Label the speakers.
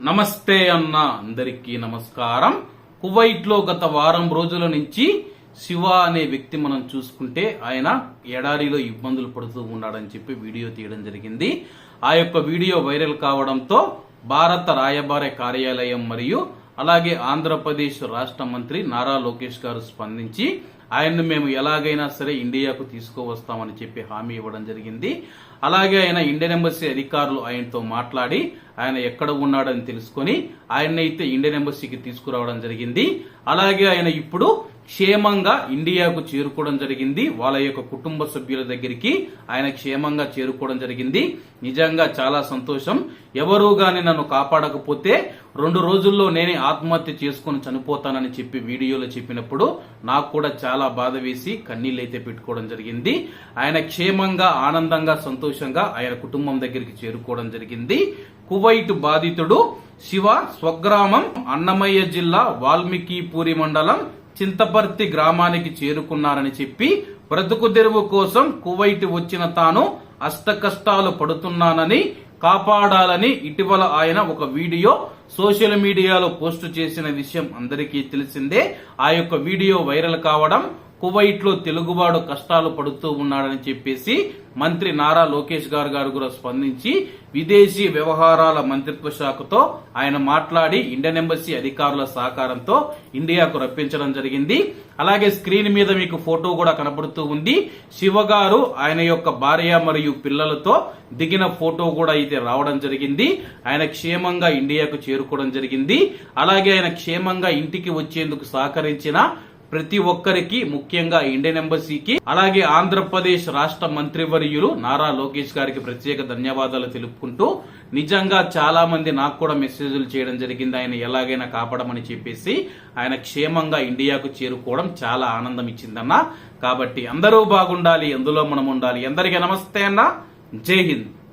Speaker 1: నమస్తే అన్న అందరికీ నమస్కారం. కువైట్లో గత వారం రోజుల నుంచి శివ అనే వ్యక్తి మనం చూసుకుంటే ఆయన ఎడారిలో ఇబ్బందులు పడుతూ ఉన్నాడని చెప్పి వీడియో తీయడం జరిగింది. ఆ యొక్క వీడియో వైరల్ కావడంతో భారత రాయబార కార్యాలయం మరియు అలాగే ఆంధ్రప్రదేశ్ రాష్ట్ర మంత్రి నారా లోకేష్ గారు స్పందించి ఆయన్ను మేము ఎలాగైనా సరే ఇండియాకు తీసుకువస్తామని చెప్పి హామీ ఇవ్వడం జరిగింది. అలాగే ఆయన ఇండియన్ ఎంబసీ అధికారులు ఆయనతో మాట్లాడి ఆయన ఎక్కడ ఉన్నాడని తెలుసుకొని ఆయన్నైతే ఇండియన్ ఎంబసీకి తీసుకురావడం జరిగింది. అలాగే ఆయన ఇప్పుడు క్షేమంగా ఇండియాకు చేరుకోవడం జరిగింది. వాళ్ళ యొక్క కుటుంబ సభ్యుల దగ్గరికి ఆయన క్షేమంగా చేరుకోవడం జరిగింది. నిజంగా చాలా సంతోషం. ఎవరు గాని నన్ను కాపాడకపోతే రెండు రోజుల్లో నేనే ఆత్మహత్య చేసుకొని చనిపోతానని చెప్పి వీడియోలో చెప్పినప్పుడు నాకు కూడా చాలా బాధ వేసి కన్నీళ్ళైతే పెట్టుకోవడం జరిగింది. ఆయన క్షేమంగా ఆనందంగా సంతోషంగా ఆయన కుటుంబం దగ్గరికి చేరుకోవడం జరిగింది. కువైట్ బాధితుడు శివ స్వగ్రామం అన్నమయ్య జిల్లా వాల్మీకిపూరి మండలం చింతపర్తి గ్రామానికి చేరుకున్నారని చెప్పి బ్రతుకు తెరువు కోసం కువైట్ వచ్చిన తాను అష్టకష్టాలు పడుతున్నానని కాపాడాలని ఇటీవల ఆయన ఒక వీడియో సోషల్ మీడియాలో పోస్టు చేసిన విషయం అందరికీ తెలిసిందే. ఆ యొక్క వీడియో వైరల్ కావడం కువైట్లో తెలుగువాడు కష్టాలు పడుతూ ఉన్నాడని చెప్పేసి మంత్రి నారా లోకేష్ గారు గారు కూడా స్పందించి విదేశీ వ్యవహారాల మంత్రిత్వ శాఖతో ఆయన మాట్లాడి ఇండియన్ ఎంబసీ అధికారుల సహకారంతో ఇండియాకు రప్పించడం జరిగింది. అలాగే స్క్రీన్ మీద మీకు ఫోటో కూడా కనబడుతూ ఉంది. శివ గారు ఆయన యొక్క భార్య మరియు పిల్లలతో దిగిన ఫోటో కూడా అయితే రావడం జరిగింది. ఆయన క్షేమంగా ఇండియాకు చేరుకోవడం జరిగింది. అలాగే ఆయన క్షేమంగా ఇంటికి వచ్చేందుకు సహకరించిన ప్రతి ఒక్కరికి ముఖ్యంగా ఇండియన్ ఎంబసీకి అలాగే ఆంధ్రప్రదేశ్ రాష్ట్ర మంత్రివర్యులు నారా లోకేష్ గారికి ప్రత్యేక ధన్యవాదాలు తెలుపుకుంటూ నిజంగా చాలా మంది నాకు కూడా మెసేజ్లు చేయడం జరిగింది. ఆయన ఎలాగైనా కాపాడమని చెప్పేసి ఆయన క్షేమంగా ఇండియాకు చేరుకోవడం చాలా ఆనందం ఇచ్చిందన్న. కాబట్టి అందరూ బాగుండాలి ఎందులో మనం ఉండాలి. అందరికీ నమస్తే అన్న. జై హింద్.